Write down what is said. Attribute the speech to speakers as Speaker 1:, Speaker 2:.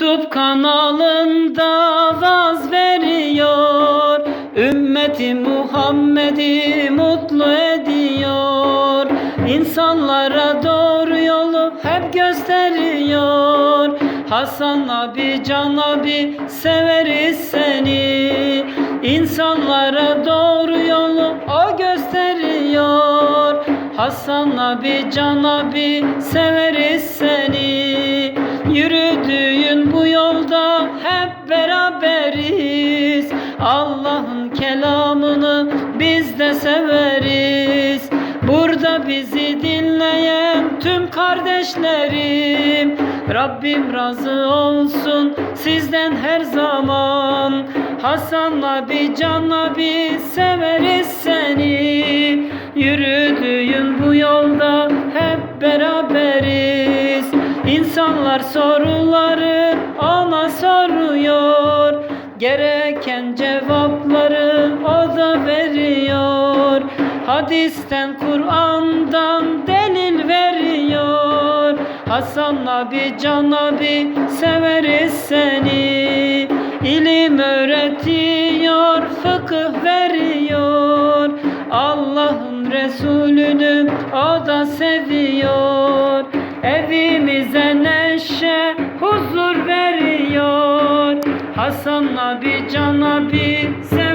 Speaker 1: YouTube kanalında vaz veriyor. Ümmeti Muhammed'i mutlu ediyor. İnsanlara doğru yolu hep gösteriyor. Hasan abi, Can abi severiz seni. İnsanlara doğru yolu o gösteriyor. Hasan abi, Can abi severiz seni hep beraberiz. Allah'ın kelamını biz de severiz. Burada bizi dinleyen tüm kardeşlerim Rabbim razı olsun sizden her zaman. Hasan abi, Can abi severiz seni. Yürüdüğün bu yolda hep beraberiz. İnsanlar soruları soruyor Gereken cevapları o da veriyor. Hadisten Kur'an'dan delil veriyor. Hasan abi Can abi severiz seni. İlim öğretiyor fıkıh veriyor. Allah'ın Resulünü o da seviyor. Evimize neşe huzur Hasan abi Can abi sen